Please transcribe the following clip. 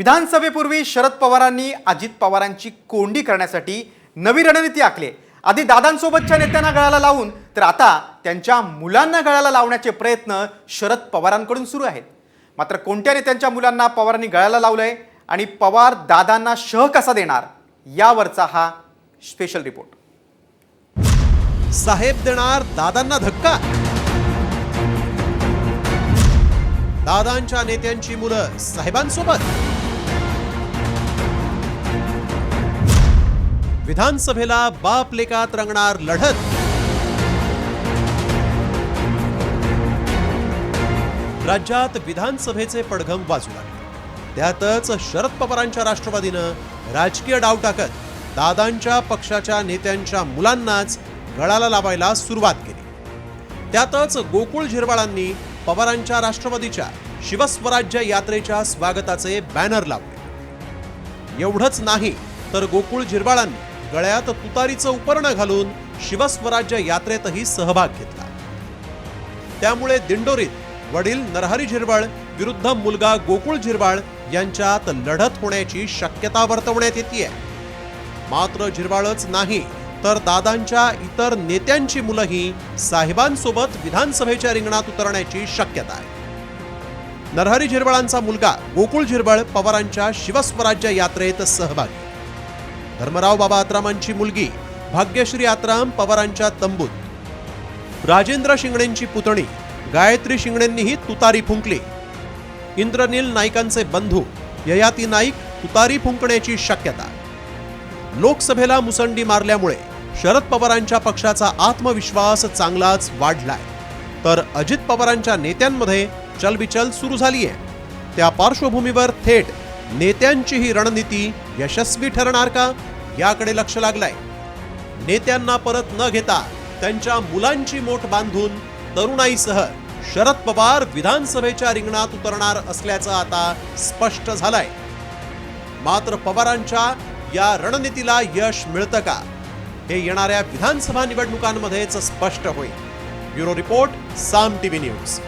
विधानसभेपूर्वी शरद पवारांनी अजित पवारांची कोंडी करण्यासाठी नवी रणनीती आखली आधी दादांसोबतच्या नेत्यांना गळाला लावून तर आता त्यांच्या मुलांना गळाला लावण्याचे प्रयत्न शरद पवारांकडून सुरू आहेत. मात्र कोणत्या नेत्यांच्या मुलांना पवारांनी गळाला लावलंय आणि पवार दादांना शह कसा देणार यावरचा हा स्पेशल रिपोर्ट साहेब देणार दादांना धक्का? दादांच्या नेत्यांची मुलं साहेबांसोबत? विधानसभेला बाप लेकात रंगणार लढत. राज्यात विधानसभेचे पडघम वाजू लागले. त्यातच शरद पवारांच्या राष्ट्रवादीनं राजकीय डाव टाकत दादांच्या पक्षाच्या नेत्यांच्या मुलांनाच गळाला लावायला सुरुवात केली. त्यातच गोकुळ झिरवाळांनी पवारांच्या राष्ट्रवादीच्या शिवस्वराज्य यात्रेच्या स्वागताचे बॅनर लावले. एवढंच नाही तर गोकुळ झिरवाळांनी गळ्यात तुतारीचं उपरणं घालून शिवस्वराज्य यात्रेतही सहभाग घेतला. त्यामुळे दिंडोरीत वडील नरहरी झिरवळ विरुद्ध मुलगा गोकुळ झिरवाळ यांच्यात लढत होण्याची शक्यता वर्तवण्यात येते मात्र झिरवाळच नाही तर दादांच्या इतर नेत्यांची मुलंही साहेबांसोबत विधानसभेच्या रिंगणात उतरण्याची शक्यता आहे. नरहरी झिरवळांचा मुलगा गोकुळ झिरवळ पवारांच्या शिवस्वराज्य यात्रेत सहभागी. धर्मराव बाबा आत्रामांची मुलगी भाग्यश्री आत्राम पवारांच्या तंबूत. राजेंद्र शिंगणेंची पुतणी गायत्री शिंगणेंनीही तुतारी फुंकली. इंद्रनील नाईकांचे बंधू ययाती नाईक तुतारी फुंकण्याची शक्यता. लोकसभेला मुसंडी मारल्यामुळे शरद पवारांच्या पक्षाचा आत्मविश्वास चांगलाच वाढलाय. तर अजित पवारांच्या नेत्यांमध्ये चलबिचल सुरू झाली आहे त्या पार्श्वभूमीवर थेट नेत्यांची ही रणनीती यशस्वी ठरणार का? याकडे लक्ष लागलंय. नेत्यांना परत न घेता त्यांच्या मुलांची मोठ बांधून तरुणाईसह शरद पवार विधानसभेच्या रिंगणात उतरणार असल्याचं आता स्पष्ट झालंय. मात्र पवारांच्या या रणनीतीला यश मिळतं का? हे येणाऱ्या विधानसभा निवडणुकांमध्येच स्पष्ट होईल. Bureau report Saam TV news.